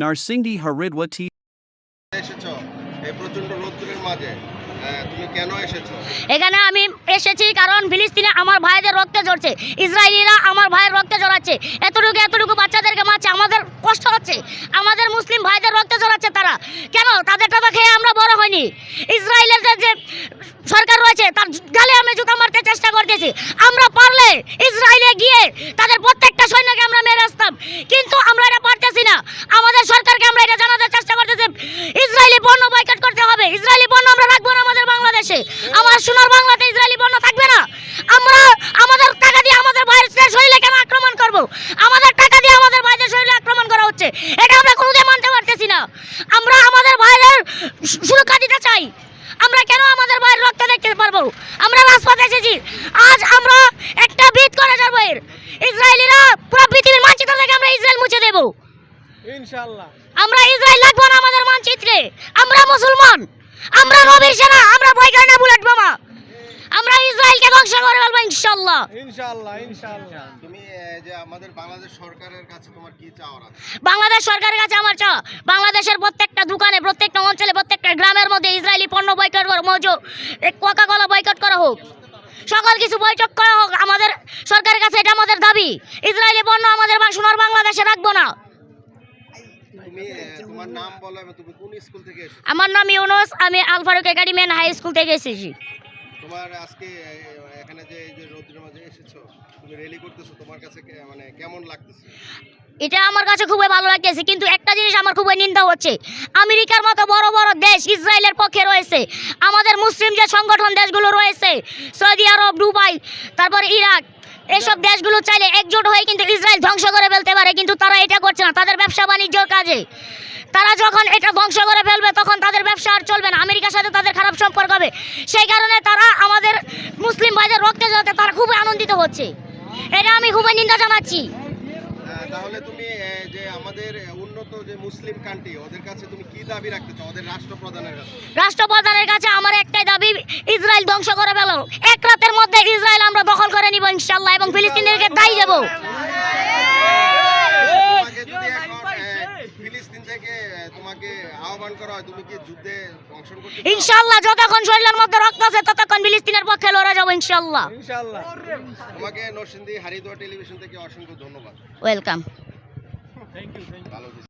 Haridwa T. এসেছ। এই প্রচণ্ড রোদ্দুরের মাঝে। তুমি কেন এসেছ? এখানে আমি এসেছি কারণ ফিলিস্তিনে আমার ভাইদের রক্তে ঝরছে। ইসরায়েলিরা আমার ভাইয়ের রক্তে ঝরাচ্ছে। এতটুকু এতটুকু বাচ্চাদেরকে মারছে আমাদের কষ্ট হচ্ছে। আমাদের মুসলিম ভাইদের রক্তে ঝরাচ্ছে তারা। কেন? তাদের টাকা খেয়ে আমরা বড় হইনি। ইসরায়েলের যে- সরকার রয়েছে তার গালে আমি জুতা মারতে চেষ্টা করতেছি। আমরা পারলে ইসরায়েলে গিয়ে তাদের প্রত্যেকটা সৈন্যকে আমরা মেরে আসতাম। কিন্তু আমরা এটা পারতেছি না। আমাদের সরকারকে আমরা এটা জানাতে চেষ্টা করতেছি। ইসরায়েলি পণ্য বয়কট করতে হবে। ইসরায়েলি পণ্য আমরা রাখব না আমাদের বাংলাদেশে। আমার সোনার বাংলাতে ইসরায়েলি পণ্য থাকবে না। আমরা আমাদের টাকা দিয়ে আমাদের ভাইয়ের শরীরে কেন আক্রমণ করব? আমাদের টাকা দিয়ে আমাদের ভাইদের শরীরে আক্রমণ করা হচ্ছে। এটা আমরা কোনোদিন মানতে পারতেছি না। আমরা আমাদের ভাইয়ের সুরক্ষা দিতে চাই। আমরা কেন আমাদের ভাইয়ের রক্ত দেখতে পারব? আমরা রাজপথে এসেছি। আজ আমরা একটা বিদ করে যাব এর। ইসরায়েলিরা পুরো পৃথিবীর মানচিত্র থেকে আমরা ইসরায়েল মুছে দেবো ইনশাআল্লাহ আমরা ইসরায়েল লাগবো না আমাদের মানচিত্রে। আমরা মুসলমান। আমরা নবীর সেনা। আমরা ভয় করি না বুলেট বোমা। আমরা ইসরায়েলকে ধ্বংস করে ফেলব ইনশাল্লাহ ইনশাআল্লাহ ইনশাআল্লাহ। তুমি যে আমাদের বাংলাদেশ সরকারের কাছে তোমার কি চাওয়ার আছে? বাংলাদেশ সরকারের কাছে আমার চা বাংলাদেশের প্রত্যেকটা দোকানে প্রত্যেকটা অঞ্চলে প্রত্যেকটা গ্রামের মধ্যে ইসরায়েলি পণ্য বয়কট করা মজু কোকা কোলা বয়কট করা হোক। সকল কিছু বৈঠক করা হোক। আমাদের সরকারের কাছে এটা আমাদের দাবি। ইসরায়েলি পণ্য আমাদের সোনার বাংলাদেশে রাখব না। তুমি তোমার নাম বলো এবং তুমি কোন স্কুল থেকে এসেছ? আমার নাম ইউনুস আমি Alfaruk academy and high school থেকে এসেছি। তোমার আজকে এখানে যে এই যে রোদ্রের মাঝে এসেছ তুমি রেলি করতেছো তোমার কাছে মানে কেমন লাগতেছে? এটা আমার কাছে খুবই ভালো লাগতেছে কিন্তু একটা জিনিস আমার খুবই নিন্দা হচ্ছে। আমেরিকার মতো বড় বড় দেশ ইসরায়েলের পক্ষে রয়েছে। আমাদের মুসলিম যে সংগঠন দেশগুলো রয়েছে সৌদি আরব দুবাই তারপর ইরাক এসব দেশগুলো চাইলে একজোট হয়ে কিন্তু ইসরায়েল ধ্বংস করে ফেলতে পারে কিন্তু তারা এটা করছে না। তাদের ব্যবসা বাণিজ্যর কাজে। তারা যখন এটা ধ্বংস করে ফেলবে তখন তাদের ব্যবসা আর চলবে না। আমেরিকার সাথে তাদের খারাপ সম্পর্ক হবে। সেই কারণে তারা আমাদের মুসলিম ভাইদের রক্তে যাতে তারা খুবই আনন্দিত হচ্ছে। এটা আমি খুবই নিন্দা জানাচ্ছি। আহ, তাহলে তুমি যে আমাদের উন্নত যে মুসলিম কান্ট্রি ওদের কাছে তুমি কি দাবি রাখতে চাও? ওদের রাষ্ট্রপ্রধানের কাছে। রাষ্ট্রপ্রধানের কাছে আমার একটাই দাবি ইসরায়েল ধ্বংস করে ফেলো। এক রাতের মধ্যে ইসরায়েল আমরা দখল করে নিব ইনশাল্লাহ এবং ফিলিস্তিনিদেরকে দায়ী করতে চাও? ইনশাল্লাহ যতক্ষণ শরীরের মধ্যে রক্ত আছে ততক্ষণ ফিলিস্তিনের পক্ষে লড়ে যাব ইনশাল্লাহ তোমাকে নরসিংদী হারিদোয়া টেলিভিশন থেকে অসংখ্য ধন্যবাদ। Welcome thank you